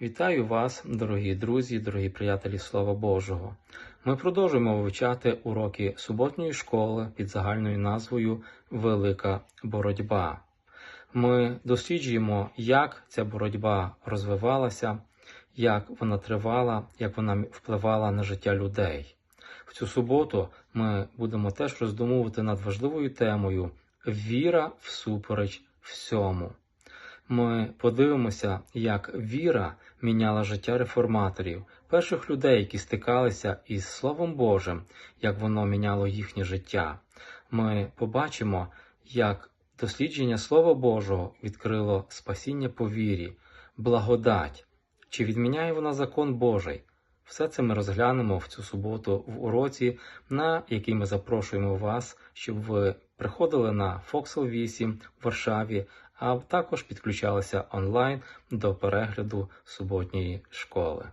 Вітаю вас, дорогі друзі, дорогі приятелі Слова Божого. Ми продовжуємо вивчати уроки суботньої школи під загальною назвою Велика боротьба. Ми досліджуємо, як ця боротьба розвивалася, як вона тривала, як вона впливала на життя людей. В цю суботу ми будемо теж роздумувати над важливою темою Віра всупереч всьому. Ми подивимося, як віра міняла життя реформаторів, перших людей, які стикалися із Словом Божим, як воно міняло їхнє життя. Ми побачимо, як дослідження Слова Божого відкрило спасіння по вірі, благодать, чи відміняє вона закон Божий. Все це ми розглянемо в цю суботу в уроці, на який ми запрошуємо вас, щоб ви приходили на Foxel 8 в Варшаві, а також підключалися онлайн до перегляду суботньої школи.